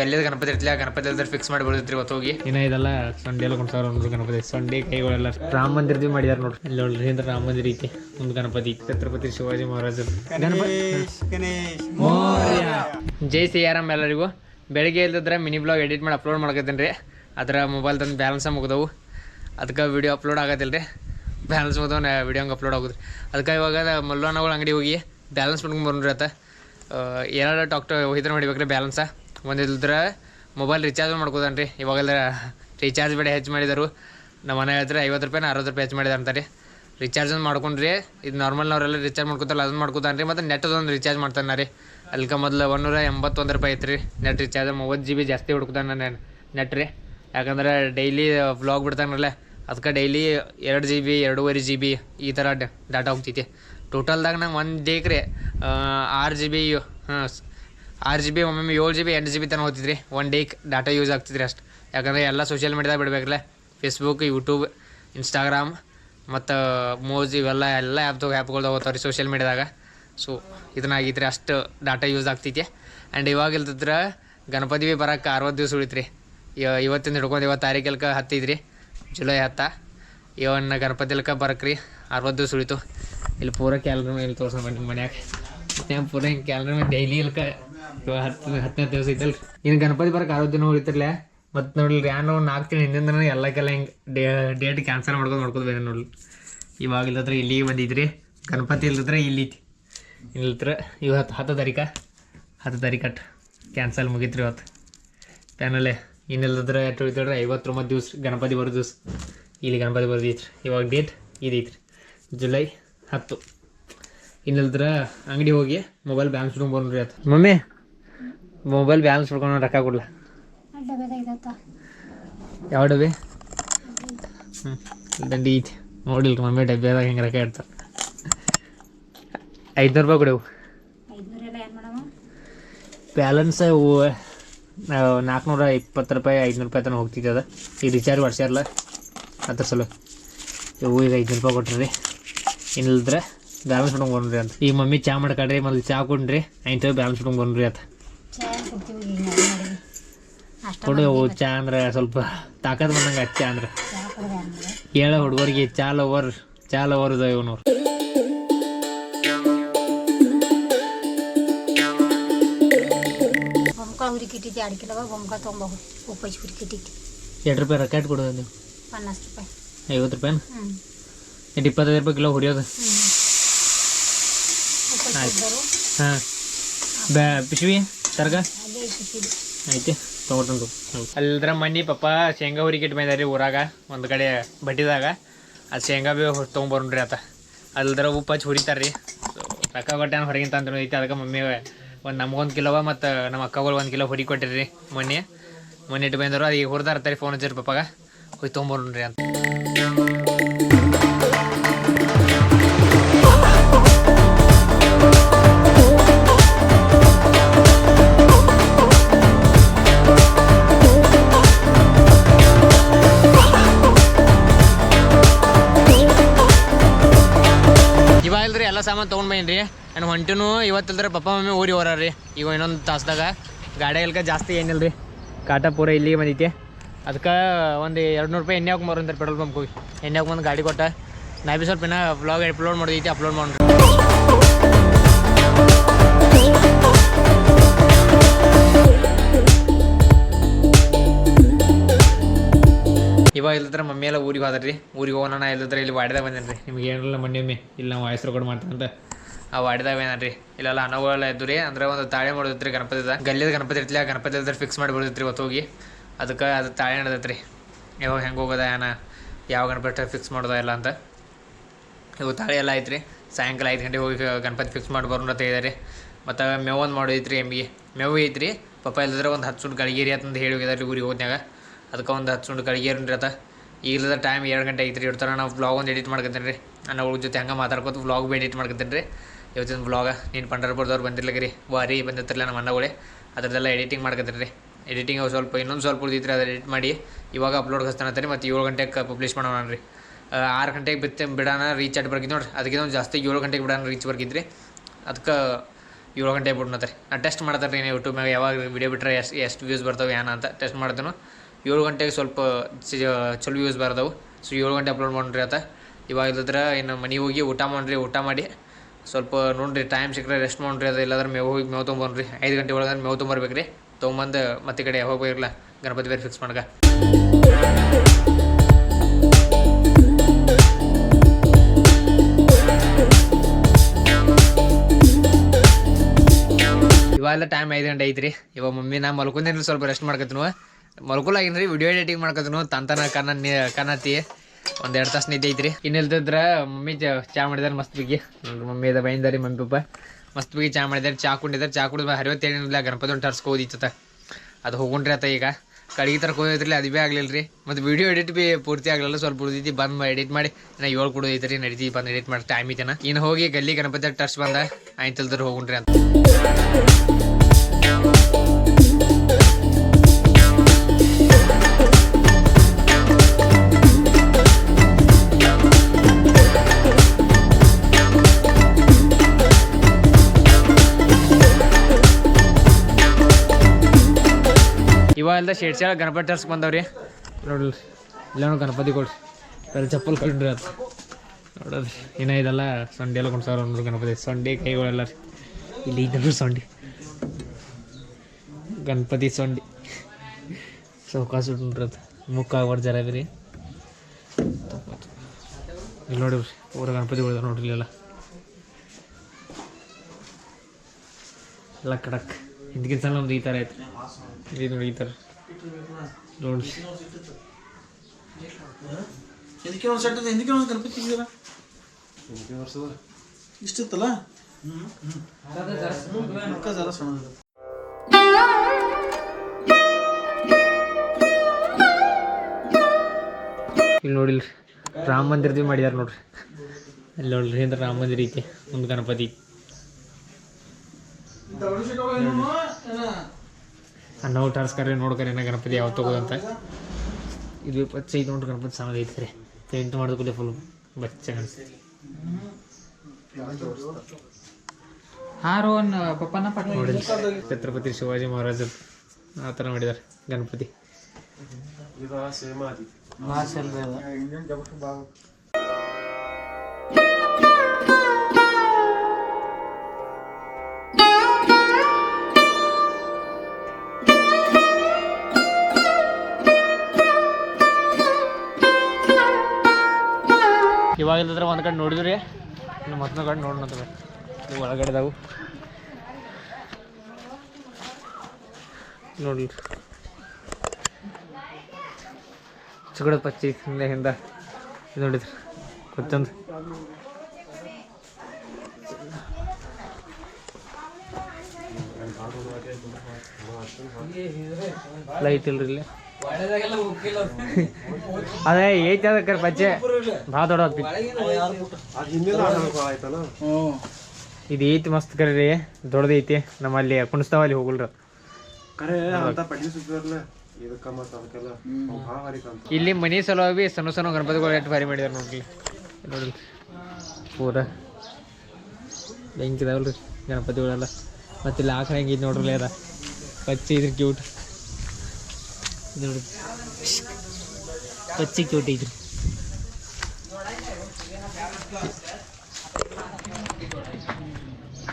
ಗಲ್ಲಿದ ಗಣಪತಿ ಇರ್ತಿಲ್ಲ ಗಣಪತಿ ಇಲ್ದ್ರೆ ಫಿಕ್ಸ್ ಮಾಡಿ ಇವತ್ತು ಹೋಗಿ. ಇನ್ನ ಇದೆಲ್ಲ ಸಂಡೆ ಎಲ್ಲ ಕೊಂಡ್ಸಾರ ನೋಡ್ರಿ ಗಣಪತಿ ಸಂಡೆ ಕೈಗಳೆಲ್ಲ ರಾಮ ಮಂದಿರದಿ ಮಾಡಿದಾರ ನೋಡ್ರಿ. ಇಲ್ಲಿ ನೋಡ್ರಿ ಅಂದ್ರೆ ರಾಮ ಮಂದಿರ ಐತಿ ಒಂದು ಗಣಪತಿ ಛತ್ರಪತಿ ಶಿವಾಜಿ ಮಹಾರಾಜರು ಗಣಪತಿ ಜೈ ಸಿಯಾರಾಮ್ ಎಲ್ಲರಿಗೂ. ಬೆಳಿಗ್ಗೆ ಇಲ್ದಿದ್ರೆ ಮಿನಿ ಬ್ಲಾಗ್ ಎಡಿಟ್ ಮಾಡಿ ಅಪ್ಲೋಡ್ ಮಾಡ್ಕೊತೀನಿ ರೀ. ಅದರ ಮೊಬೈಲ್ ತಂದು ಬ್ಯಾಲೆನ್ಸ್ ಮುಗಿದವು. ಅದಕ್ಕೆ ವಿಡಿಯೋ ಅಪ್ಲೋಡ್ ಆಗೋದಿಲ್ಲ ರೀ ಬ್ಯಾಲೆನ್ಸ್ ಮುಗ್ದವ್ ವಿಡಿಯೋ ಹಂಗೆ ಅಪ್ಲೋಡ್ ಆಗುದ್ರಿ. ಅದಕ್ಕೆ ಇವಾಗ ಮಲ್ಲೋನಗಳ ಅಂಗಡಿ ಹೋಗಿ ಬ್ಯಾಲೆನ್ಸ್ ಮಾಡ್ಕೊಂಡು ರೀ ಆತ. ಎರಡು ಡಾಕ್ಟರ್ ಹೋಗಿದ್ರೆ ಮಾಡಿಬೇಕ್ರಿ ಬ್ಯಾಲೆನ್ಸ ಒಂದಿಲ್ದ್ರೆ ಮೊಬೈಲ್ ರಿಚಾರ್ಜ್ ರೀ ಇವಾಗೆಲ್ಲ ರೀಚಾರ್ಜ್ ಬೇಡ ಹೆಚ್ಚು ಮಾಡಿದರು. ನಮ್ಮ ಮನೆ ಹತ್ರ ಐವತ್ತು ರೂಪಾಯಿನ ಅರವತ್ತು ರೂಪಾಯಿ ಹೆಚ್ಚು ಮಾಡಿದಾರೆ ಅಂತಾರೆ. ರಿಚಾರ್ಜ್ ಮಾಡ್ಕೊಂಡ್ರಿ ಇದು ನಾರ್ಮಲ್ನವರೆಲ್ಲ ರಿಚಾರ್ಜ್ ಮಾಡ್ಕೊತಾರಲ್ಲ, ಅದನ್ನು ಮಾಡ್ಕೊತಾನೆ ರೀ ಮತ್ತು ನೆಟ್ ಅದೊಂದು ರಿಚಾರ್ಜ್ ಮಾಡ್ತಾನೆ ರೀ. ಅಲ್ಕ ಮೊದಲು ಒಂದೂರ ಎಂಬತ್ತೊಂದು ರೂಪಾಯಿ ಐತ್ರಿ ನೆಟ್ ರಿಚಾರ್ಜ್ ಮೂವತ್ತು ಜಿ ಬಿ ಜಾಸ್ತಿ ಹುಡ್ಕೊತಾನೆ ನಾನು ನೆಟ್ ರೀ. ಯಾಕಂದ್ರೆ ಡೈಲಿ ವ್ಲಾಗ್ ಬಿಡ್ತಾನಲ್ಲ ಅದಕ್ಕೆ ಡೈಲಿ ಎರಡು ಜಿ ಬಿ ಎರಡೂವರೆ ಜಿ ಬಿ ಈ ಥರ ಡಾಟಾ ಹೋಗ್ತೈತಿ. ಟೋಟಲ್ದಾಗ ನಂಗೆ ಒಂದು ಡೇಕ್ ರೀ ಆರು ಜಿ ಬಿ ಹಾಂ ಆರು ಜಿ ಬಿ ಒಮ್ಮೊಮ್ಮೆ ಏಳು ಜಿ ಬಿ ಎಂಟು ಜಿ ಬಿ ತನಕ ಹೋಗ್ತಿದ್ರಿ ಒನ್ ಡೇಕ್ ಡಾಟಾ ಯೂಸ್ ಆಗ್ತಿದ್ರಿ ಅಷ್ಟು. ಯಾಕಂದರೆ ಎಲ್ಲ ಸೋಷಿಯಲ್ ಮೀಡ್ಯಾದಾಗ ಬಿಡಬೇಕಲ್ಲ ಫೇಸ್ಬುಕ್ ಯೂಟ್ಯೂಬ್ ಇನ್ಸ್ಟಾಗ್ರಾಮ್ ಮತ್ತು ಮೋಜ್ ಇವೆಲ್ಲ, ಎಲ್ಲ ಆ್ಯಪ್ದು ಆ್ಯಪ್ಗಳು ಹೋಗ್ತಾವೆ ರೀ ಸೋಷಿಯಲ್ ಮೀಡ್ಯಾದಾಗ ಸೊ ಇದನ್ನಾಗಿತ್ತು ರೀ ಅಷ್ಟು ಡಾಟಾ ಯೂಸ್ ಆಗ್ತೈತಿ. ಆ್ಯಂಡ್ ಇವಾಗ ಇಲ್ದಿದ್ರೆ ಗಣಪತಿ ಬಿ ಬರೋಕ್ಕೆ ಅರವತ್ತು ದಿವಸ ಉಳಿತ್ರಿ. ಇವತ್ತಿಂದ ಹಿಡ್ಕೊಂಡು ಇವತ್ತು ತಾರೀಕಲ್ಕ ಹತ್ತಿದ್ರಿ. ಜುಲೈ ಹತ್ತ. ಇವನ್ನ ಗಣಪತಿಲ್ಕ ಬರಕ್ರಿ. ಅರವತ್ತು ದಿವಸ ಉಳಿತು. ಇಲ್ಲಿ ಪೂರ ಕ್ಯಾಲ್ರಿ ಮೇಲೆ ತೋರ್ಸೋ ಮನ್ಯಾಗ. ಪೂರ ಹಿಂಗೆ ಕ್ಯಾಲ್ರಿ ಡೈಲಿ ಇಲ್ಕ ಹತ್ತು ಹತ್ತನೇ ದಿವಸ ಐತಲ್ರಿ. ಇನ್ನು ಗಣಪತಿ ಬರಕ್ಕೆ ಆರೋ ದಿನ ಉಳಿತಿರ್ಲೆ. ಮತ್ತು ನೋಡ್ಲಿ ಯಾರು ನಾಲ್ಕು ತಿಂಗಳು ಹಿಂದಿಂದ ಎಲ್ಲಕ್ಕೆಲ್ಲ ಹಿಂಗೆ ಡೇ ಡೇಟ್ ಕ್ಯಾನ್ಸಲ್ ಮಾಡ್ಕೊಂಡು ಬೇರೆ ನೋಡ್ಲಿ ಇವಾಗ ಇಲ್ಲದ್ರೆ ಇಲ್ಲಿಗೆ ಬಂದಿದ್ರಿ. ಗಣಪತಿ ಇಲ್ಲದ್ರೆ ಇಲ್ಲಿ ಇಲ್ಲತ್ರ ಇವತ್ತು ಹತ್ತು ತಾರೀಕು. ಹತ್ತು ತಾರೀಕಟ್ ಕ್ಯಾನ್ಸಲ್ ಮುಗೀತ್ರಿ ಇವತ್ತು ಪ್ಯಾನಲ್ಲೇ ಇನ್ನಿಲ್ಲದ್ರೆ ಎಷ್ಟು ಉಳಿತಾಡ್ರಿ ಐವತ್ತೊಂಬತ್ತು ದಿವ್ಸ ಗಣಪತಿ ಬರೋ ದಿವ್ಸ. ಇಲ್ಲಿ ಗಣಪತಿ ಬರೋದೈತ್ರಿ ಇವಾಗ ಡೇಟ್ ಇದೈತ್ರಿ ಜುಲೈ ಹತ್ತು. ಇನ್ನಿಲ್ದ್ರೆ ಅಂಗಡಿ ಹೋಗಿ ಮೊಬೈಲ್ ಬ್ಯಾಂಕ್ ಬಂದ್ರಿ ಆಯ್ತು ಮಮ್ಮಿ ಮೊಬೈಲ್ ಬ್ಯಾಲೆನ್ಸ್ ಬಿಡ್ಕೊಂಡು ರೊಕ್ಕ ಕೊಡ್ಲ? ಯಾವ ಡಬ್ಬಿ? ಹ್ಞೂ ದಂಡಿ ಐತಿ. ನೋಡಿಲ್ರಿ ಮಮ್ಮಿ ಡಬ್ಬಿಯಾದಾಗ ಹೆಂಗೆ ರೊಕ್ಕ ಇಡ್ತಾರೆ. ಐದುನೂರು ರೂಪಾಯಿ ಕೊಡೆವು ಬ್ಯಾಲೆನ್ಸ್ ನಾಲ್ಕುನೂರ ಇಪ್ಪತ್ತು ರೂಪಾಯಿ, ಐದುನೂರು ರೂಪಾಯಿ ತನಕ ಹೋಗ್ತಿದ್ದೆ ಅದು. ಈ ರಿಚಾರ್ಜ್ ಮಾಡ್ಸ್ಯಾರಲ್ಲ ಅದ್ರ ಸಲ. ಇವು ಈಗ ಐದುನೂರು ರೂಪಾಯಿ ಕೊಟ್ರಿ. ಇನ್ನಿಲ್ದ್ರೆ ಬ್ಯಾಲೆನ್ಸ್ ಬಂದ್ರಿ ಅಂತ. ಈಗ ಮಮ್ಮಿ ಚಾ ಮಾಡ್ಕೊಳ್ರಿ ಮೊದಲು ಚಾ ಕೊಡ್ರಿ ಐದು ಬ್ಯಾಲೆನ್ಸ್ ಬಂದ್ರಿ ಅಂತ. ಕೊಡು ಚಾ ಅಂದ್ರೆ ಸ್ವಲ್ಪ ತಾಕತ್ ಬಂದಂಗೆ ಚಾ ಅಂದ್ರೆ. ಹೇಳ ಹುಡುಗರಿಗೆ ಚಾ ಲವರ್ ಚಾ ಲವರ್ ಇದಾವೆ ಇವನವ್ರು. ಹುರಿಕಿಟ್ಟಿದ್ದೆ ಎರಡು ಕಿಲೋ ಬೊಮ್ಕ ತೊಗೊಂಬ ಉಪ್ಪಚ್ಚಿ ಹುರಿಕಿಟ್ಟಿದ್ದೆ ಎರಡು ರೂಪಾಯಿ ರೊಕ್ಕ ಕೊಡೋದು ನೀವು? ಪನ್ನಾಸ್ ರೂಪಾಯಿ. ಐವತ್ತು ರೂಪಾಯಿನ? ಎಂಟು ಇಪ್ಪತ್ತೈದು ರೂಪಾಯಿ ಕಿಲೋ ಹುರಿದರು. ಹಾಂ. ಬ್ಯಾ ಪಿಶ್ವಿ? ಇಟ್ಟಿದ್ದು ಐತಿ ತೊಗೊಳ್ತಂದು ಅಲ್ಲಿದ್ರ ಮನಿ ಪಪ್ಪ ಶೇಂಗಾ ಹುರಿಕಿಟ್ಟು ಮೈದಾರಿ ಊರಾಗ, ಒಂದು ಕಡೆ ಬಟ್ಟಿದಾಗ ಅದು ಶೇಂಗಾ ಬಿ ತೊಗೊಂಬರ್ರಿ ಆತ. ಅಲ್ದ್ರ ಉಪ್ಪು ಹಚ್ಚಿ ಹುರಿತಾರ್ರಿ. ರೊಕ್ಕ ಕೊಟ್ಟಾನ ಹೊರಗಿಂತ ಅಂತ ಐತಿ, ಅದಕ್ಕೆ ಮಮ್ಮಿ ಒಂದು ನಮ್ಗೊಂದು ಕಿಲೋವ ಮತ್ತು ನಮ್ಮ ಅಕ್ಕಗಳು ಒಂದು ಕಿಲೋ ಹುಡಿ ಕೊಟ್ಟಿರಿ ಮೊನ್ನೆ. ಮೊನ್ನೆ ಇಟ್ಟು ಬಂದರು, ಅದು ಈಗ ಹುರಿದಾರ್ತಾರೆ ಫೋನ್ ಹಚ್ಚಿರಿ ಪಪ್ಪಾಗ. ಹೋಗಿ ತೊಗೊಂಬರ್ರಿ ಅಂತ. ಸಾಮಾನು ತೊಗೊಂಡು ರೀ. ನಾನು ಹೊಂಟಿನೂ ಇವತ್ತಿಲ್ದ್ರೆ ಪಪ್ಪ ಮಮ್ಮಿ ಊರಿಗೆ ರೀ. ಈಗ ಇನ್ನೊಂದು ತಾಸ್ದಾಗ. ಗಾಡಿ ಇಲ್ಕ ಜಾಸ್ತಿ ಏನಿಲ್ಲ ರೀ ಕಾಟ ಪೂರ ಇಲ್ಲಿಗೆ ಬಂದೈತಿ. ಅದಕ್ಕೆ ಒಂದು ಎರಡು ನೂರು ರೂಪಾಯಿ ಎಣ್ಣೆ ಹಾಕಿ ಅಂತಾರೆ ಪೆಟ್ರೋಲ್ ಪಂಪ್ ಹೋಗಿ ಎಣ್ಣೆ ಬಂದ್ ಗಾಡಿ ಕೊಟ್ಟ. ನಾ ಬಿ ಸ್ವಲ್ಪ ಇನ್ನ ವ್ಲಾಗ್ ಅಪ್ಲೋಡ್ ಮಾಡಿದೈತಿ ಅಪ್ಲೋಡ್ ಮಾಡ್ರಿ. ಇವಾಗ ಇಲ್ಲದ್ರೆ ಮಮ್ಮಿ ಎಲ್ಲ ಊರಿಗೆ ಹೋದ್ರಿ. ಊರಿಗೆ ಹೋಗೋಣ ಇಲ್ಲದ್ರೆ ಇಲ್ಲಿ ವಾಡ್ದಾಗ ಬಂದೇನೆ ರೀ ನಿಮ್ಗೆ ಏನಿಲ್ಲ ಮಣ್ಣಿ ಇಲ್ಲಿ ನಾವು ವಾಯ್ಸ್ ರೆಕಾರ್ಡ್ ಮಾಡ್ತಾನಂತ ಆ ವಾಡ್ದಾಗ ಏನಾರಿ ಇಲ್ಲೆಲ್ಲ ಅನವುಗಳೆಲ್ಲ ಇದ್ದು ರೀ. ಅಂದ್ರೆ ಒಂದು ತಾಳೆ ಮಾಡೋದಿತ್ರಿ ಗಣಪತಿದ. ಗಲ್ಲಿದ ಗಣಪತಿ ಇರ್ತಿಲ್ಲ ಗಣಪತಿ ಇಲ್ದ್ರೆ ಫಿಕ್ಸ್ ಮಾಡಿ ಬಿಡ್ತಿತ್ರಿ ಇವತ್ತು ಹೋಗಿ. ಅದಕ್ಕೆ ಅದು ತಾಳೆ ನಡೆದೈತ್ರಿ. ಯಾವಾಗ ಹೆಂಗೆ ಹೋಗೋದ ಏನ ಯಾವ ಗಣಪತಿ ಫಿಕ್ಸ್ ಮಾಡೋದ ಇಲ್ಲ ಅಂತ. ಇವು ತಾಳೆ ಎಲ್ಲ ಐತ್ರಿ. ಸಾಯಂಕಾಲ ಐದು ಗಂಟೆಗೆ ಹೋಗಿ ಗಣಪತಿ ಫಿಕ್ಸ್ ಮಾಡಿ ಬರೋಣ ಅಂತ ಇದ್ದಾರೆ ಮತ್ತು ಮೇವು ಒಂದು ಮಾಡೋದೈತ್ರಿ ಎಮ್ಗೆ ಮೇವು ಐತ್ರಿ. ಪಪ್ಪ ಇಲ್ಲದ್ರೆ ಒಂದು ಹತ್ತು ಸುಟ್ಟು ಕಳಿಗೇರಿ ಅಂತಂದು ಹೇಳಿ ಹೋಗಿದಾರೆ ಊರಿಗೆ ಹೋದ್ನಾಗ ಅದಕ್ಕೆ ಒಂದು ಹತ್ತು ಸುಂಡು ಕಳಿಗೇರಿ ಅದ ಈಗಲದ ಟೈಮ್ ಎರಡು ಗಂಟೆ ಐತ್ರಿ ಇಡ್ತಾರೆ ನಾವು ವ್ಲಾಗ್ ಒಂದು ಎಡಿಟ್ ಮಾಡ್ಕೊತೀನಿ ರೀ. ನಾನು ಅವ್ರ ಜೊತೆ ಹಂಗೆ ಮಾತಾಡ್ಕೊತ ಬ್ಲಾಗ್ ಬಿ ಎಡಿಟ್ ಮಾಡ್ಕೊತೀನಿ ರೀ. ಇವತ್ತಿನ ವ್ಲಾಗ ನೀನು ಪಂಡರ್ಪುರದವ್ರು ಬಂದಿರ್ಲಿಕ್ಕೆ ರೀ ವಾರಿ ಬಂದಿರ್ತಿರಲ್ಲ ನಮ್ಮ ಅಣ್ಣಗಳೇ. ಅದರದ್ದೆಲ್ಲ ಎಡಿಟಿಂಗ್ ಮಾಡ್ಕೊತೀನಿ ರೀ. ಎಡಿಟಿಂಗ್ ಸ್ವಲ್ಪ ಇನ್ನೊಂದು ಸ್ವಲ್ಪ ಉಳಿದಿತ್ತು ಅದು ಎಡಿಟ್ ಮಾಡಿ ಇವಾಗ ಅಪ್ಲೋಡ್ ಹಚ್ತಾನಂತಾರೆ ಮತ್ತು ಏಳು ಗಂಟೆಗೆ ಪಬ್ಲಿಷ್ ಮಾಡೋಣ ರೀ ಆರು ಗಂಟೆಗೆ ಬಿತ್ತೆ ಬಿಡೋಣ ರೀಚ್ ಆಗಿ ಬರ್ಗಿದ್ದು ನೋಡ್ರಿ. ಅದಕ್ಕಿಂತ ಒಂದು ಜಾಸ್ತಿ ಏಳು ಗಂಟೆಗೆ ಬಿಡೋಣ ರೀಚ್ ಬರ್ಗಿದ್ರಿ ಅದಕ್ಕೆ ಏಳು ಗಂಟೆ ಬಿಡ್ನತ್ತಾರೆ ನಾನು ಟೆಸ್ಟ್ ಮಾಡ್ತಾರೆ ರೀ ಯೂಟ್ಯೂಬ್ ಮ್ಯಾಗ. ಯಾವಾಗ ವಿಡಿಯೋ ಬಿಟ್ಟರೆ ಎಷ್ಟು ಎಷ್ಟು ವ್ಯೂಸ್ ಬರ್ತವೆ ಏನೋ ಅಂತ. ಟೆಸ್ಟ್ ಮಾಡ್ತೇನೆ. ಏಳು ಗಂಟೆಗೆ ಸ್ವಲ್ಪ ಚಲೋ ವ್ಯೂಸ್ ಬರ್ದವು. ಸೊ ಏಳು ಗಂಟೆ ಅಪ್ಲೋಡ್ ಮಾಡ್ರಿ ಆತ. ಇವಾಗ ಇಲ್ಲದ್ರೆ ಇನ್ನು ಮನೆಗೆ ಹೋಗಿ ಊಟ ಮಾಡಿರಿ, ಊಟ ಮಾಡಿ. ಸ್ವಲ್ಪ ನೋಡ್ರಿ ಟೈಮ್ ಸಿಕ್ಕರೆ ರೆಸ್ಟ್ ಮಾಡಿರಿ, ಅದು ಇಲ್ಲಾಂದ್ರೆ ಮೇವು ಹೋಗಿ ಮೇವು ತೊಗೊಂಬನ್ರಿ ಐದು ಗಂಟೆ ಒಳಗೆ ಮೇವು ತೊಗೊಂಬರ್ಬೇಕು ರೀ ತೊಗೊಂಬಂದು ಮತ್ತೆ ಕಡೆ ಹೋಗ್ಬೇಕಿರಲ್ಲ ಗಣಪತಿ ಬೇರೆ ಫಿಕ್ಸ್ ಮಾಡ್ಕ ಇವಾಗೆಲ್ಲ ಟೈಮ್ ಐದು ಗಂಟೆ ಐತ್ರಿ. ಇವಾಗ ಮಮ್ಮಿ ನಾ ಮಲ್ಕೊಂದೇನ್ರಿ ಸ್ವಲ್ಪ ರೆಸ್ಟ್ ಮಾಡ್ಕೊತೀನು. ಮಲ್ಕೊಲಾಗಿನ್ರಿ ವಿಡಿಯೋ ಎಡಿಟಿಂಗ್ ಮಾಡ್ಕೊತನು. ತಂತನ, ಕನ್ನ ಕನ್ನತಿ. ಒಂದ್ ಎರಡು ತಾಸು ನಿದ್ದೆ ಐತ್ರಿ. ಇನ್ನಿಲ್ದಿದ್ರ ಮಮ್ಮಿ ಚಾ- ಮಾಡಿದಾರೆ ಮಸ್ತ್ ಬಿಗಿ. ಮಮ್ಮಿ ಅದ ಬೈಂದಾರಿ ಮಮ್ಮಿ ಪಪ್ಪ. ಮಸ್ತ್ ಬಿಗಿ ಚಾ ಮಾಡಿದಾರೆ, ಚಾ ಕುಂಡಿದಾರೆ. ಚಾ ಕುಡಿದ ಹರಿವತ್ತೇನಿಲ್ಲ ಗಣಪತಿ ಒಂದು ಟರ್ಸ್ಕೊ ಓದಿತ್ತ ಅದು ಹೋಗುಣ್ರಿ ಆತ ಈಗ. ಕಡಿಗೆ ತರಕ ಹೋಗಿದ್ರಿ ಅದು ಭೀ ಆಗ್ಲಿಲ್ಲ ರೀ ಮತ್ತು ವಿಡಿಯೋ ಎಡಿಟ್ ಬಿ ಪೂರ್ತಿ ಆಗಲಿಲ್ಲ, ಸ್ವಲ್ಪ ಉಳಿದೈತಿ. ಬಂದು ಎಡಿಟ್ ಮಾಡಿ ನಾ ಏಳು ಕೊಡೋದೈತಿ ರೀ ನಡೀತಿ, ಬಂದು ಎಡಿಟ್ ಮಾಡಿ ಟೈಮ್ ಐತೆನ. ಇನ್ನು ಹೋಗಿ ಗಲ್ಲಿ ಗಣಪತಿ ಟರ್ಸ್ ಬಂದ ಆಯ್ತಲ್ದ್ರ ಹೋಗುಣ್ರಿ ಅಂತ. ಇವಾಗ ಎಲ್ಲ ಶೇಡ್ ಶಾಳ ಗಣಪತಿ ತರ್ಸ್ಕೊ ಬಂದವ್ರಿ. ನೋಡ್ರಿ ಇಲ್ಲ ಕೊಡ್ರಿ. ಬೇರೆ ಚಪ್ಪಲ್ ಕೊಡ್ರಿ ಅದು. ನೋಡೋದ್ರಿ, ಇನ್ನ ಇದೆಲ್ಲ ಸೊಂಡಿ ಎಲ್ಲ ಕೊಡ್ಸಾರ ನೋಡ್ರಿ ಗಣಪತಿ. ಸೊಂಡಿ ಕೈಗಳೆಲ್ಲ ಇಲ್ಲಿ ಇದ್ದರು ಸೊಂಡಿ. ಗಣಪತಿ ಸೊಂಡಿ. ಸೌಕಾಸ ಉಂಟ್ರಿ ಅದು. ಮುಖ ಆಗ್ಬಾರ್ದು ಜರ ಬಿರಿ. ಇಲ್ಲಿ ನೋಡಿ ಊರ ಗಣಪತಿ ಉಳ್ದ ನೋಡ್ರಿ ಇಲ್ಲೆಲ್ಲ. ಎಲ್ಲ ಕಡಕ್ ಹಿಂದ್ಕಿನ ಸಲ ಒಂದು ಈ ಥರ ಐತೆ ಇದು ನೋಡಿ ಈ ಥರ. ನೋಡಿ ಇದಕ್ಕೆ ಒಂದು ಸೆಟ್ ಇದೆ? ಇದಕ್ಕೆ ಒಂದು ಗಣಪತಿ ಇದೆಯಲ್ಲ ಇಷ್ಟಿತ್ತಲ್ಲ? ಜರ ಸಣ್ಣದಿದೆ ಇಲ್ಲಿ ನೋಡಿಲ್ರಿ ರಾಮ ಮಂದಿರದ್ದು ಮಾಡಿದಾರೆ ನೋಡ್ರಿ. ಅಲ್ಲಿ ನೋಡ್ರಿ ಅಂದ್ರೆ ರಾಮ ಮಂದಿರ ಐತಿ. ಒಂದು ಗಣಪತಿ. ನಾವು ಟಾರ್ಸ್ಕರ್ರಿ ನೋಡ್ಕರಿ ನಾ ಗಣಪತಿ ಯಾವತ್ತು ತಗೋದಂತ. ಇದು ಪಚ್ಚ ಇದು ನೋಡ್ರಿ ಗಣಪತಿ ಸಾಮಾನು ಐತಿ ರೀ ಪೇಂಟ್ ಮಾಡೋದಕ್ಕೂ ಫುಲ್ ಬಚ್ಚ ಹಾರೋನ್ ಪಪ್ಪನ ನೋಡಿ ಛತ್ರಪತಿ ಶಿವಾಜಿ ಮಹಾರಾಜ ಆ ಥರ ಮಾಡಿದ್ದಾರೆ ಗಣಪತಿ. ಇವಾಗ ಇಲ್ಲದ್ರೆ ಒಂದು ಕಡೆ ನೋಡಿದ್ರಿ. ಇನ್ನು ಮತ್ತೊಂದು ಕಡೆ ನೋಡೋಣ ನೀವು ಒಳಗಡೆ ಅದಾವು ನೋಡಿ ಚಿಗಡ ಪಚ್ಚಿ ಹಿಂದೆ ಹಿಂದೆ. ನೋಡಿದ್ರಿ. ಕೊತ್ತಂದು ಲೈಟ್ ಇಲ್ರಿ ಇಲ್ಲಿ. ಅದೇ ಐತಿ ಅದಕ್ಕೆ ಪಚ್ಚೆ. ಭಾಳ ದೊಡ್ಡ ಇದು ಐತಿ ಮಸ್ತ್ ಕರೆ ರೀ. ದೊಡ್ಡದೈತಿ ನಮ್ಮಲ್ಲಿ ಕುಣಿಸ್ತಾವ ಅಲ್ಲಿ ಹೋಗಲ್ರ. ಇಲ್ಲಿ ಮನಿ ಸಲುವಾಗಿ ಸಣ್ಣ ಸಣ್ಣ ಗಣಪತಿಗಳು ಎಷ್ಟು ಭಾರಿ ಮಾಡಿದಾರೆ ನೋಡ್ಲಿ ನೋಡ್ರಿ. ಪೂರ. ಹೆಂಗಿದಾವಲ್ರಿ ಗಣಪತಿಗಳೆಲ್ಲ. ಮತ್ತೆ ಇಲ್ಲಿ ಆಕಳ ಹೆಂಗಿದ್ ನೋಡ್ರಿ ಅದ. ಪಚ್ಚಿ ಇದ್ರ ಕ್ಯೂಟ್ ನೋಡ್ರಿ ಪಚ್ಚಿ ಕ್ಯೂಟ್ ಐತ್ರಿ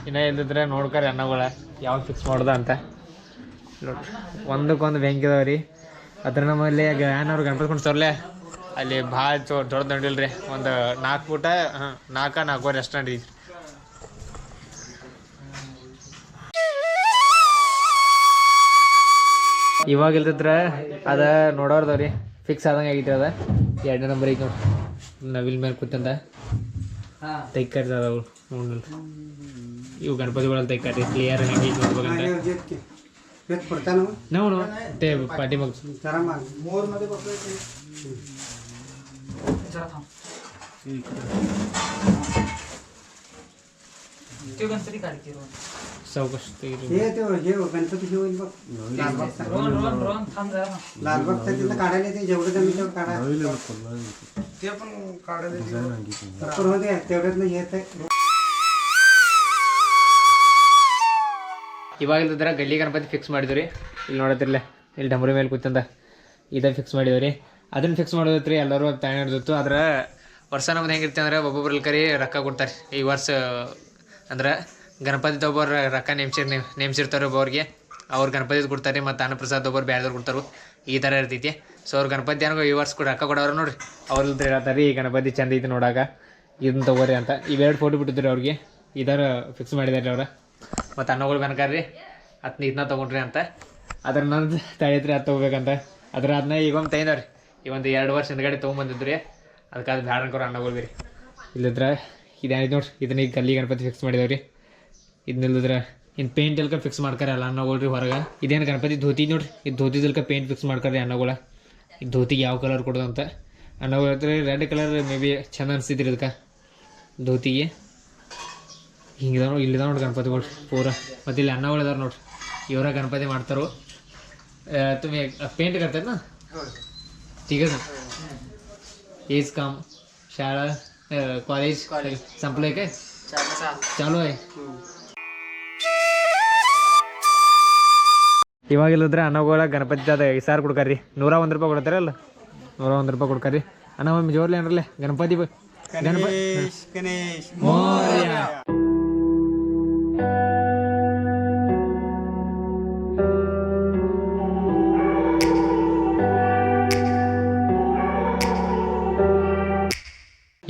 ಇನ್ನ ಇಲ್ದಿದ್ರೆ ನೋಡ್ಕರಿ ಅನ್ನಗಳ ಯಾವಾಗ ಫಿಕ್ಸ್ ಮಾಡ್ದ ಅಂತ. ನೋಡ್ರಿ ಒಂದಕ್ಕೊಂದು ಬೆಂಕಿ ಇದಾವ್ರಿ ಅದ್ರ ನಮ್ಮಲ್ಲಿ ಏನಾರು ಗಣಪತಿ ಕುಣಿಸ್ತವ್ರಲ್ಲೇ ಅಲ್ಲಿ ಭಾಳ ಚೋ ದೊಡ್ಡ ದಂಡಿಲ್ರಿ ಒಂದು ನಾಲ್ಕು ಫೂಟ ಹಾಂ, ನಾಲ್ಕ, ನಾಲ್ಕೂವರೆ ಅಷ್ಟು ನಡೀತಿ ಇವಾಗ ಇಲ್ದಿದ್ರೆ ಅದ ನೋಡೋರ್ದವ್ರಿ ಫಿಕ್ಸ್ ಆದಂಗೆ ಆಗೈತಿ ಅದ. ಎರಡನೇ ನಂಬರ್ ಐತಿ ನೋಡಿ. ನವಿಲ್ ಮೇಲೆ ಕೂತಂದ. ತೈಕಾರಿ ಅದಾವು ನೋಡಿ ಇವು ಗಣಪತಿಗಳಲ್ಲಿ ತೈಕರಿ ಕ್ಲಿಯರ್ ಹೆಂಗೆ ನೋಡ್ಬೇಕಂತ. ನೋಡು ಟೇ ಪಾಟಿ ಮಗ್ काढते रोहन सावकाश तेगिरी. हे ते हे गणपती घेऊन बघ लालबागचा रोहन रोहन रोहन थांब जरा थांब. लालबागचा तिथं काढायला ते जेवढं जमीन तेवढं काढा ते पण काढायला पण होते तेवढ्यात नाही येत ಇವಾಗ ಇಲ್ದಿದ್ರೆ ಗಲ್ಲಿ ಗಣಪತಿ ಫಿಕ್ಸ್ ಮಾಡಿದ್ವಿ ರೀ ಇಲ್ಲಿ ನೋಡತ್ತಿರ್ಲೆ ಇಲ್ಲಿ ಡಮರಿ ಮೇಲೆ ಕೂತಂದ ಇದೇ ಫಿಕ್ಸ್ ಮಾಡಿದ್ವಿ ರೀ ಅದನ್ನ ಫಿಕ್ಸ್ ಮಾಡೋದೈತ್ರಿ ಎಲ್ಲರೂ ಅದು ತಾಯಿ ನಡೆದಿತ್ತು ಆದ್ರೆ ವರ್ಷ ನಮ್ದು ಹೆಂಗಿರ್ತಿ ಅಂದ್ರೆ ಒಬ್ಬೊಬ್ರಲ್ಲಿ ಕರಿ ರೊಕ್ಕ ಕೊಡ್ತಾರೆ ಈ ವರ್ಷ ಅಂದ್ರೆ ಗಣಪತಿ ಒಬ್ಬರು ರೊಕ್ಕ ನೇಮ್ಸಿರ್ ನೆಮ್ಸಿರ್ತಾರೆ ಒಬ್ಬವ್ರಿಗೆ ಅವ್ರು ಗಣಪತಿ ಕೊಡ್ತಾರೆ, ಮತ್ತು ಅನ್ನಪ್ರಸಾದ್ ಒಬ್ಬರು ಬೇರೆದವ್ರು ಕೊಡ್ತಾರೆ, ಈ ಥರ ಇರ್ತೈತಿ. ಸೊ ಅವ್ರು ಗಣಪತಿ ಏನೋ ಈ ವರ್ಷ ಕೂಡ ರೊಕ್ಕ ಕೊಡೋರು ನೋಡ್ರಿ. ಅವ್ರದ್ದು ಹೇಳ್ತಾರೆ, ಈ ಗಣಪತಿ ಚಂದ ಐತಿ ನೋಡಾಕ ಇದನ್ನ ತಗೋರಿ ಅಂತ. ಇವೆರಡು ಫೋಟೋ ಬಿಟ್ಟಿದ್ರು ಅವ್ರಿಗೆ ಇದರ ಫಿಕ್ಸ್ ಮಾಡಿದಾರೆ ಅವ್ರ. ಮತ್ತು ಅನ್ನಗಳು ಬನ್ಕಾರ್ರಿ ಅದನ್ನ ಇದನ್ನ ತೊಗೊಂಡ್ರಿ ಅಂತ. ಅದ್ರ ನಂದು ತಳಿತ್ರಿ, ಅದು ತೊಗೋಬೇಕಂತ. ಅದ್ರ ಅದನ್ನ ಈಗ ಒಂದು ತೈದವ್ರಿ ಈ ಒಂದು ಎರಡು ವರ್ಷ ಹಿಂದ್ಗಡೆ ತೊಗೊಂಬಂದಿದ್ರಿ ಅದಕ್ಕೆ ಅದು ಬ್ಯಾಡ ಅನ್ಕೋರು ಅನ್ನಗಳು ರೀ ಇಲ್ಲದ್ರ ಇದಾಯ್ತು ನೋಡ್ರಿ, ಇದನ್ನ ಈಗ ಗಲ್ಲಿ ಗಣಪತಿ ಫಿಕ್ಸ್ ಮಾಡಿದವ್ರಿ. ಇದನ್ನಿಲ್ಲದ್ರ ಇನ್ನು ಪೇಂಟ್ ಎಲ್ಕ ಫಿಕ್ಸ್ ಮಾಡ್ತಾರೆ ಎಲ್ಲ ಅನ್ನಗಳ್ರಿ ಹೊರಗೆ ಇದೇನು ಗಣಪತಿ ಧೋತಿ ನೋಡ್ರಿ ಇದು ಧೋತಿದಲ್ಕ ಪೇಂಟ್ ಫಿಕ್ಸ್ ಮಾಡ್ತಾರೆ ಅನ್ನಗಳ ಈ ಧೋತಿಗೆ ಯಾವ ಕಲರ್ ಕೊಡೋದು ಅಂತ ಅನ್ನಗಳು ಹೇಳ್ತಾರೆ ರೆಡ್ ಕಲರ್ ಮೇ ಬಿ ಚಂದ ಅನ್ಸಿದ್ರಿ ಇದಕ್ಕೆ ಧೋತಿಗೆ ಹಿಂಗಿದ ನೋಡಿ ಇಲ್ಲಿದ ನೋಡಿ ಗಣಪತಿಗಳು ಪೂರ ಮತ್ತು ಇಲ್ಲಿ ಅನ್ನಗಳು ಇದಾವೆ ನೋಡ್ರಿ ಇವರ ಗಣಪತಿ ಮಾಡ್ತಾರೋ तुम्ही पेंट करतात ना ठीक आहे सर एज काम शाळा कॉलेज संपलंय काय चालू आहे ಇವಾಗಿಲ್ಲದ್ರೆ ಅನ್ನಗಳ ಗಣಪತಿ ಅದ ಸಾರು ಕೊಡ್ಕಾರಿ. ನೂರ ಒಂದು ರೂಪಾಯಿ ಕೊಡ್ತಾರಲ್ಲ ನೂರ ಒಂದು ರೂಪಾಯಿ ಕೊಡ್ಕಾರಿ. ಅಣ್ಣ ಒಮ್ಮೆ ಜೋರ್ಲಿ ಏನ್ರಲ್ಲ ಗಣಪತಿ ಗಣಪತಿ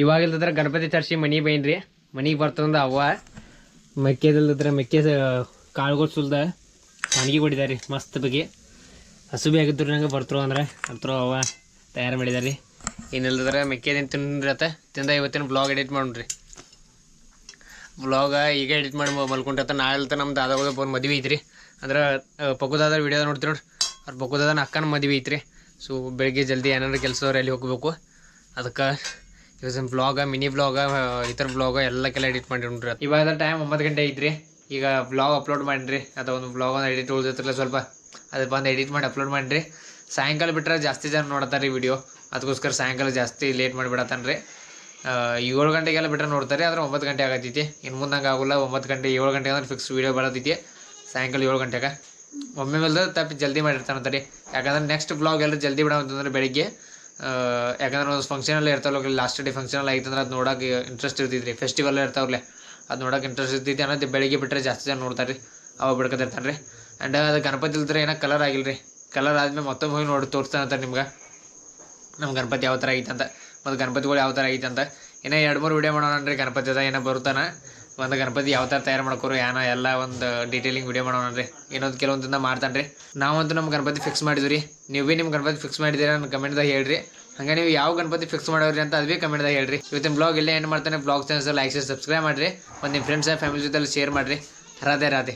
ಇವಾಗ ಇಲ್ದಿದ್ರೆ ಗಣಪತಿ ತರ್ಸಿ ಮನಿ ಬೈನ್ರಿ. ಮನಿಗೆ ಬರ್ತಂದ ಅವ್ವ. ಮೆಕ್ಕೆದಲ್ದಿದ್ರೆ ಮೆಕ್ಕೆ ಕಾಳುಗಳು ಸುಲ್ದ. ಸಾನಿಗೆ ರೀ, ಮಸ್ತ್ ಬಗ್ಗೆ. ಹಸುಬಿ ಆಗಿದ್ರು ನಂಗೆ ಬರ್ತರು ಅಂದ್ರೆ ಅತ್ರೋ ಅವ ತಯಾರು ಮಾಡಿದಾರಿ ಮೆಕ್ಕೆ ಮೆಕ್ಕೆದೇನು ತಿಂದ್ರತ ತಿಂದ ಇವತ್ತಿನ ಬ್ಲಾಗ್ ಎಡಿಟ್ ಮಾಡ್ರಿ ಬ್ಲಾಗ ಈಗ ಎಡಿಟ್ ಮಾಡಿ ಮಲ್ಕೊಂಡತ್ತ ನಾಳೆ ನಮ್ಮ ದಾದಾಗ ಬಂದು ಮದುವೆ ಐತ್ರಿ. ಅಂದ್ರೆ ಪಕ್ಕದಾದ ವಿಡಿಯೋ ನೋಡ್ತೀವಿ ನೋಡಿ ಅವ್ರ ಪಕ್ಕದಾದ ಅಕ್ಕನ ಮದುವೆ ಐತ್ರಿ. ಸೊ ಬೆಳಿಗ್ಗೆ ಜಲ್ದಿ ಏನಾದ್ರು ಕೆಲಸದವ್ರು ಅಲ್ಲಿ ಹೋಗ್ಬೇಕು. ಅದಕ್ಕೆ ಇವತ್ತಿನ ಬ್ಲಾಗ ಮಿನಿ ಬ್ಲಾಗ ಈ ಥರ ಬ್ಲಾಗ ಕೆಲ ಎಡಿಟ್ ಮಾಡಿ ನೋಡ್ರಿ ಇವಾಗ ಟೈಮ್ ಒಂಬತ್ತು ಗಂಟೆ ಐತ್ರಿ. ಈಗ ಬ್ಲಾಗ್ ಅಪ್ಲೋಡ್ ಮಾಡಿರಿ. ಅದು ಒಂದು ಒಂದು ಎಡಿಟ್ ಉಳಿದಿರ್ತಿರಲ್ಲ ಸ್ವಲ್ಪ. ಅದು ಬಂದು ಎಡಿಟ್ ಮಾಡಿ ಅಪ್ಲೋಡ್ ಮಾಡಿರಿ. ಸಾಯಂಕಾಲ ಬಿಟ್ಟರೆ ಜಾಸ್ತಿ ಜನ ನೋಡ್ತಾರೆ ರೀ ವಿಡಿಯೋ ಅದಕ್ಕೋಸ್ಕರ ಸಾಯಂಕಾಲ ಜಾಸ್ತಿ ಲೇಟ್ ಮಾಡಿಬಿಡತ್ತಾನೆ ರೀ ಏಳು ಗಂಟೆಗೆಲ್ಲ ಬಿಟ್ಟರೆ ನೋಡ್ತಾರೆ, ಆದ್ರೆ ಒಂಬತ್ತು ಗಂಟೆ ಆಗತ್ತೈತಿ ಇನ್ನು ಮುಂದಂಗೆ ಆಗೋಲ್ಲ, ಒಂಬತ್ತು ಗಂಟೆ, ಏಳು ಗಂಟೆ ಅಂದ್ರೆ ಫಿಕ್ಸ್ ವೀಡಿಯೋ ಬರತೈತಿ ಸಾಯಂಕಾಲ ಏಳು ಗಂಟೆಗೆ. ಒಮ್ಮೆ ಮೇಲೆ ತಪ್ಪಿ ಜಲ್ದಿ ಮಾಡಿರ್ತಾನಂತಾರೆ ಯಾಕಂದ್ರೆ ನೆಕ್ಸ್ಟ್ ಬ್ಲಾಗ್ ಎಲ್ಲ ಜಲ್ದಿ ಬಿಡೋ ಅಂತಂದ್ರೆ ಬೆಳಿಗ್ಗೆ ಯಾಕಂದ್ರೆ ಒಂದು ಫಂಕ್ಷನಲ್ಲಿ ಇರ್ತಾವಲ್ಲ ಲಾಸ್ಟ್ ಡೇ ಫಂಕ್ಷನಲ್ಲಿ ಆಯ್ತಂದ್ರೆ ಅದು ನೋಡೋಕೆ ಇಂಟ್ರೆಸ್ಟ್ ಇರ್ತೈತಿ ರೀ ಫೆಸ್ಟಿವಲ್ ಇರ್ತಾವಲ್ಲ ಅದು ನೋಡೋಕೆ ಇಂಟ್ರೆಸ್ಟ್ ಇರ್ತೈತಿ ಅನ್ನೋದು ಬೆಳಿಗ್ಗೆ ಬಿಟ್ಟರೆ ಜಾಸ್ತಿ ಜನ ನೋಡ್ತಾರೆ ರೀ ಅವಾಗ ಬಿಡ್ಕೊತಿರ್ತಾನೆ ರೀ ಆ್ಯಂಡ್ ಅದು ಗಣಪತಿ ಇಲ್ದ್ರೆ ಏನೋ ಕಲರ್ ಆಗಿಲ್ಲ ರೀ ಕಲರ್ ಆದಮೇಲೆ ಮತ್ತೊಮ್ಮೆ ಹೋಗಿ ನೋಡಿ ತೋರಿಸ್ತಾನಂತಾರೆ ನಿಮ್ಗೆ. ನಮ್ಮ ಗಣಪತಿ ಯಾವ ಥರ ಐತಂತ. ಮತ್ತು ಗಣಪತಿಗಳು ಯಾವ ಥರ ಐತಂತ. ಇನ್ನೂ ಎರಡು ಮೂರು ವಿಡಿಯೋ ಮಾಡೋಣ ರೀ ಗಣಪತಿ ಅದ ಏನೋ ಬರುತ್ತಾನ. ಒಂದು ಗಣಪತಿ ಯಾವ ಥರ ತಯಾರು ಮಾಡ್ಕೋರು ಏನೋ ಎಲ್ಲ ಒಂದು ಡೀಟೇಲಿಂಗ್ ವಿಡಿಯೋ ಮಾಡೋಣ ರೀ ಏನೊಂದು ಕೆಲವೊಂದನ್ನ ಮಾಡ್ತಾನೆ ರೀ ನಾವಂತೂ ನಮ್ಮ ಗಣಪತಿ ಫಿಕ್ಸ್ ಮಾಡಿದ್ವಿ ನೀವು ಭೀ ನಿಮ್ಮ ಗಣಪತಿ ಫಿಕ್ಸ್ ಮಾಡಿದ್ದೀರಾ ನನ್ನ ಕಮೆಂಟ್ದಾಗ ಹೇಳ್ರಿ. ಹಂಗೆ ನೀವು ಯಾವ ಗಣಪತಿ ಫಿಕ್ಸ್ ಮಾಡೋರಿ ಅಂತ ಅದು ಭೀ ಕಮೆಂಟ್ದಾಗ ಹೇಳ್ರಿ. ಇವತ್ತಿನ ಬ್ಲಾಗ್ ಇಲ್ಲೇ ಏನು ಮಾಡ್ತಾನೆ. ಬ್ಲಾಗ್ ಚಾನಲ್ಸ್ ಲೈಕ್ ಸಬ್ಸ್ಕ್ರೈಬ್ ಮಾಡಿರಿ. ಮತ್ತು ನಿಮ್ಮ ಫ್ರೆಂಡ್ಸ್ ಫ್ಯಾಮಿಲಿ ಜೊತೆ ಶೇರ್ ಮಾಡಿರಿ. ರಾಧೆ ರಾಧೆ.